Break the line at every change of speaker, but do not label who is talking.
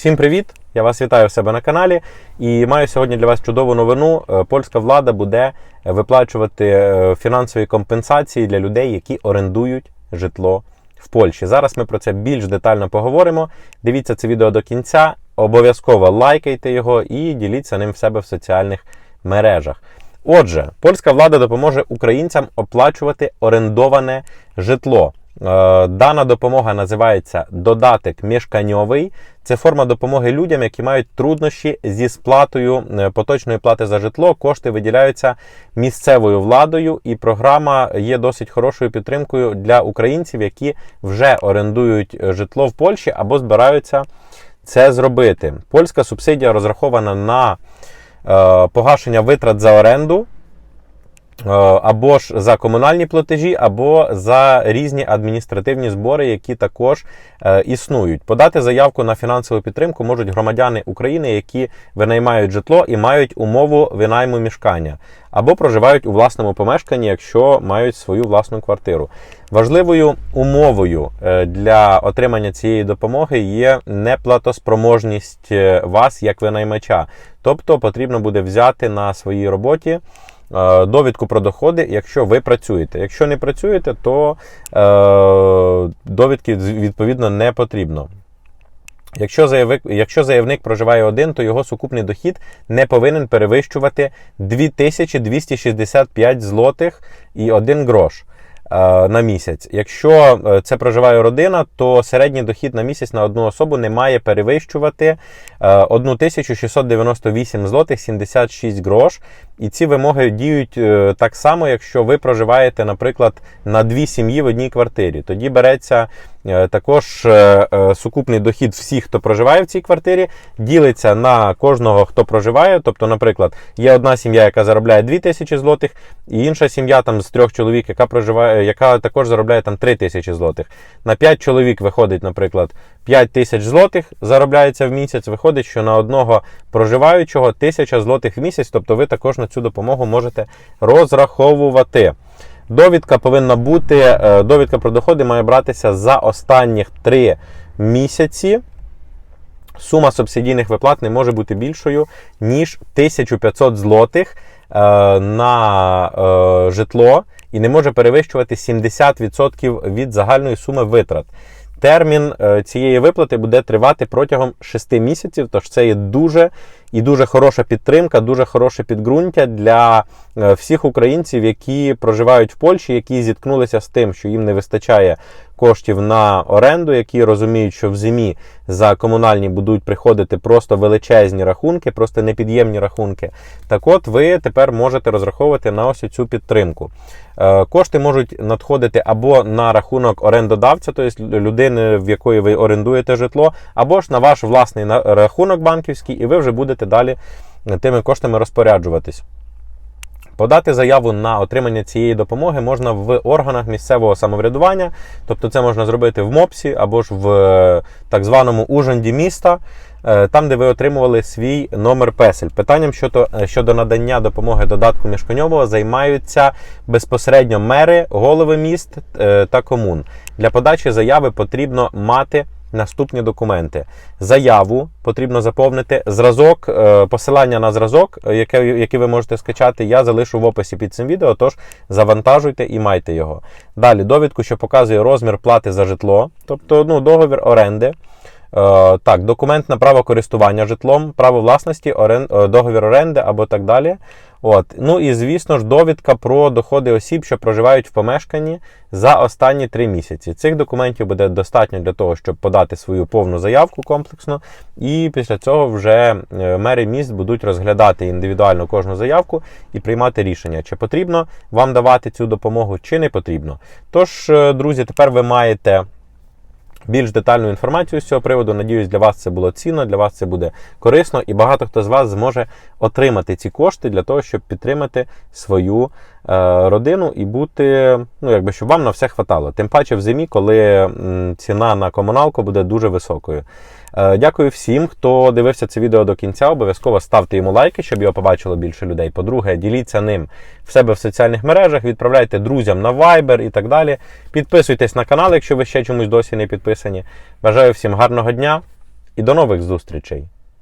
Всім привіт! Я вас вітаю в себе на каналі і маю сьогодні для вас чудову новину. Е, Польська влада буде виплачувати е, фінансові компенсації для людей, які орендують житло в Польщі. Зараз ми про це більш детально поговоримо. Дивіться це відео до кінця. Обов'язково лайкайте його і діліться ним в себе в соціальних мережах. Отже, польська влада допоможе українцям оплачувати орендоване житло. Е, Дана допомога називається додаток мішканьовий. Це форма допомоги людям, які мають труднощі зі сплатою е, поточної плати за житло. Кошти виділяються місцевою владою, і програма є досить хорошою підтримкою для українців, які вже орендують е, житло в Польщі або збираються це зробити. Польська субсидія розрахована на погашення витрат за оренду. Е, або ж за комунальні платежі, або за різні адміністративні збори, які також е, існують. Подати заявку на фінансову підтримку можуть громадяни України, які винаймають житло і мають умову винайму мішкання, або проживають у власному помешканні, якщо мають свою власну квартиру. Важливою умовою е, для отримання цієї допомоги є неплатоспроможність вас як винаймача. Тобто потрібно буде взяти на своїй роботі. Е, довідку про доходи, якщо ви працюєте. Якщо не працюєте, то е, довідки відповідно не потрібно. Якщо заявник, якщо заявник проживає один, то його сукупний дохід не повинен перевищувати 2265 злотих і 1 грош. Е, на місяць. Якщо це проживає родина, то середній дохід на місяць на одну особу не має перевищувати 1698 е, злотих 76 грош. І ці вимоги діють так само, якщо ви проживаєте, наприклад, на дві сім'ї в одній квартирі. Тоді береться також сукупний дохід всіх, хто проживає в цій квартирі, ділиться на кожного, хто проживає. Тобто, наприклад, є одна сім'я, яка заробляє 2000 злотих, і інша сім'я там з трьох чоловік, яка проживає яка також заробляє там 3 тисячі злотих. На 5 чоловік виходить, наприклад, 5 тисяч злотих заробляється в місяць. Виходить, що на одного проживаючого 1000 злотих в місяць, тобто ви також на цю допомогу можете розраховувати. Довідка повинна бути, е, довідка про доходи має братися за останніх 3 місяці. Сума субсидійних виплат не може бути більшою, ніж 1500 злотих е, на е, житло і не може перевищувати 70% від загальної суми витрат. Термін е, цієї виплати буде тривати протягом 6 місяців, тож це є дуже і дуже хороша підтримка, дуже хороше підґрунтя для е, всіх українців, які проживають в Польщі, які зіткнулися з тим, що їм не вистачає коштів на оренду, які розуміють, що в зимі за комунальні будуть приходити просто величезні рахунки, просто непід'ємні рахунки. Так от ви тепер можете розраховувати на ось цю підтримку. Е, кошти можуть надходити або на рахунок орендодавця, тобто людини, в якої ви орендуєте житло, або ж на ваш власний рахунок банківський, і ви вже будете далі тими коштами розпоряджуватись. Подати заяву на отримання цієї допомоги можна в органах місцевого самоврядування, тобто це можна зробити в МОПСі або ж в е, так званому ужанді міста, е, там, де ви отримували свій номер песель. Питанням щодо е, щодо надання допомоги додатку міжконьового займаються безпосередньо мери, голови міст та комун. Для подачі заяви потрібно мати. Наступні документи. Заяву потрібно заповнити. Зразок, е, посилання на зразок, е, який ви можете скачати, я залишу в описі під цим відео, тож завантажуйте і майте його. Далі довідку, що показує розмір плати за житло, тобто ну, договір оренди. Е, так, документ на право користування житлом, право власності, орен, договір оренди або так далі. От. Ну і звісно ж, довідка про доходи осіб, що проживають в помешканні за останні три місяці. Цих документів буде достатньо для того, щоб подати свою повну заявку комплексно. І після цього вже е, мери міст будуть розглядати індивідуально кожну заявку і приймати рішення, чи потрібно вам давати цю допомогу, чи не потрібно. Тож, друзі, тепер ви маєте більш детальну інформацію з цього приводу. Надіюсь, для вас це було цінно, для вас це буде корисно, і багато хто з вас зможе отримати ці кошти для того, щоб підтримати свою родину і бути, ну якби щоб вам на все хватало. Тим паче в зимі, коли ціна на комуналку буде дуже високою. Е, дякую всім, хто дивився це відео до кінця. Обов'язково ставте йому лайки, щоб його побачило більше людей. По-друге, діліться ним в себе в соціальних мережах, відправляйте друзям на Viber і так далі. Підписуйтесь на канал, якщо ви ще чомусь досі не підписані. Бажаю всім гарного дня І до нових зустрічей!